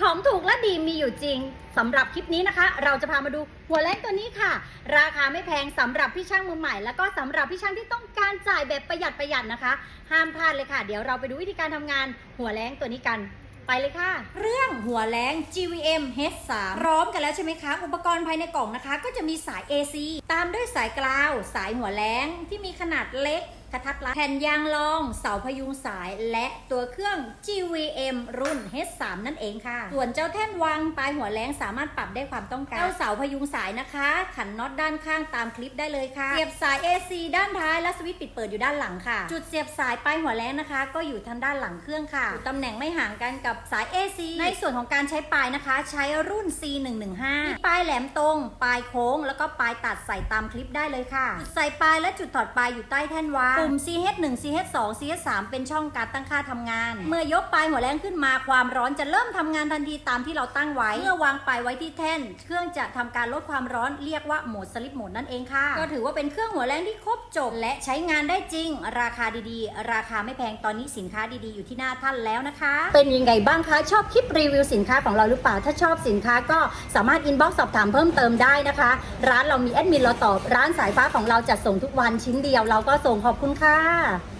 ของถูกและดีมีอยู่จริงสำหรับคลิปนี้นะคะ เราจะพามาดูหัวแรงตัวนี้ค่ะ ราคาไม่แพงสำหรับพี่ช่างมือใหม่ แล้วก็สำหรับพี่ช่างที่ต้องการจ่ายแบบประหยัดประหยัดนะคะ ห้ามพลาดเลยค่ะ เดี๋ยวเราไปดูวิธีการทำงานหัวแรงตัวนี้กันไปเลยค่ะ เรื่องหัวแรง GVM H3 พร้อมกันแล้วใช่ไหมคะ อุปกรณ์ภายในกล่องนะคะ ก็จะมีสาย AC ตามด้วยสายกราว สายหัวแรงที่มีขนาดเล็ก กระทัดรัดแผ่นยางรองเสาพยุงสายและตัวเครื่อง GVM รุ่น H3 นั่นเองค่ะ ส่วนเจ้าแท่นวางปลายหัวแรงสามารถปรับได้ความต้องการเจ้าเสาพยุงสายนะคะ ขันน็อตด้านข้างตามคลิปได้เลยค่ะเสียบสาย AC ด้านท้ายและสวิตช์ปิดเปิดอยู่ด้านหลังค่ะ จุดเสียบสายปลายหัวแรงนะคะ ก็อยู่ทางด้านหลังเครื่องค่ะอยู่ตำแหน่งไม่ห่างกันกับสาย AC ในส่วนของการใช้ปลายนะคะ ใช้รุ่น C115 มีปลายแหลมตรง ปลายโค้ง แล้วก็ปลายตัดใส่ตามคลิปได้เลยค่ะจุดใส่ปลายและจุดถอดปลายอยู่ใต้แท่นวางปุ่ม CH1 CH2 CH3 เป็นช่องการตั้งค่าทำงาน เมื่อยกปลายหัวแรงขึ้นมาความร้อนจะเริ่มทำงานทันทีตามที่เราตั้งไว้ เมื่อวางปลายไว้ที่แท่น เครื่องจะทำการลดความร้อนเรียกว่าโหมดสลิปโหมดนั่นเองค่ะ ก็ถือว่าเป็นเครื่องหัวแรงที่ครบจบ และใช้งานได้จริง ราคาดีๆ ราคาไม่แพงตอนนี้สินค้าดีๆ อยู่ที่หน้าท่านแล้วนะคะ เป็นยังไงบ้างคะชอบคลิปรีวิวสินค้าของเราหรือเปล่าถ้าชอบสินค้าก็สามารถอินบ็อกซ์สอบถามเพิ่มเติมได้นะคะ ร้านเรามีแอดมินเราตอบร้านสายฟ้าของเราจัดส่งทุกวันชิ้นเดียวเราก็ส่งขอบคุณค่ะ